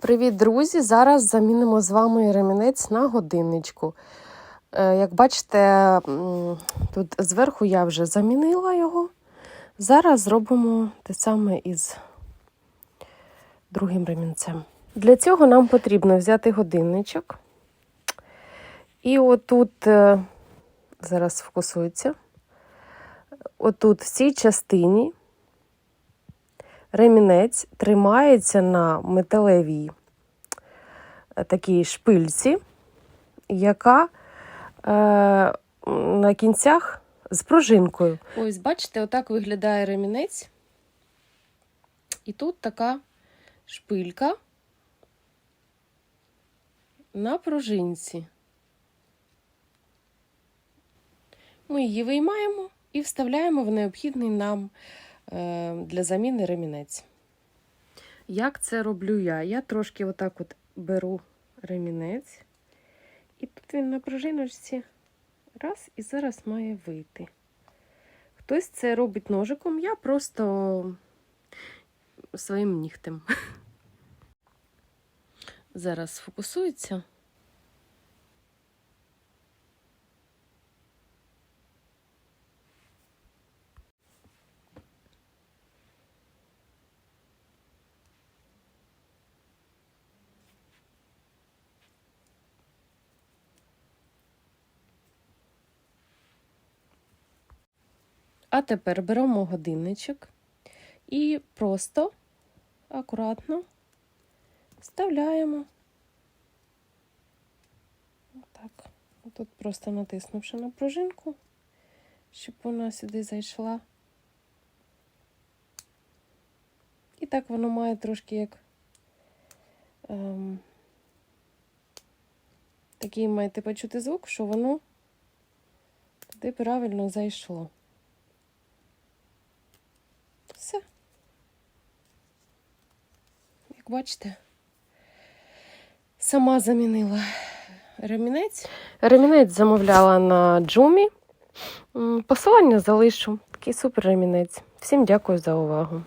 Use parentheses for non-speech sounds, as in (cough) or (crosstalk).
Привіт, друзі! Зараз замінимо з вами ремінець на годинничку. Е, Як бачите, тут зверху я вже замінила його. Зараз зробимо те саме із другим ремінцем. Для цього нам потрібно взяти годинничок. І отут, е, зараз фокусується, отут в цій частині ремінець тримається на металевій е, такій шпильці, яка е, на кінцях з пружинкою. Ось, бачите, отак виглядає ремінець. І тут така шпилька на пружинці. Ми її виймаємо і вставляємо в необхідний нам для заміни ремінець. Як це роблю я? Я трошки отак от беру ремінець, і тут він на пружиночці раз і зараз має вийти. Хтось це робить ножиком, я просто своїм нігтем. (laughs) Зараз фокусується. А тепер беремо годинничок і просто акуратно вставляємо. Так, тут просто натиснувши на пружинку, щоб вона сюди зайшла. І так воно має трошки як ем, такий маєте почути звук, що воно туди правильно зайшло. Все. Як бачите, сама замінила ремінець. Ремінець замовляла на джумі. Посилання залишу. Такий супер ремінець. Всім дякую за увагу.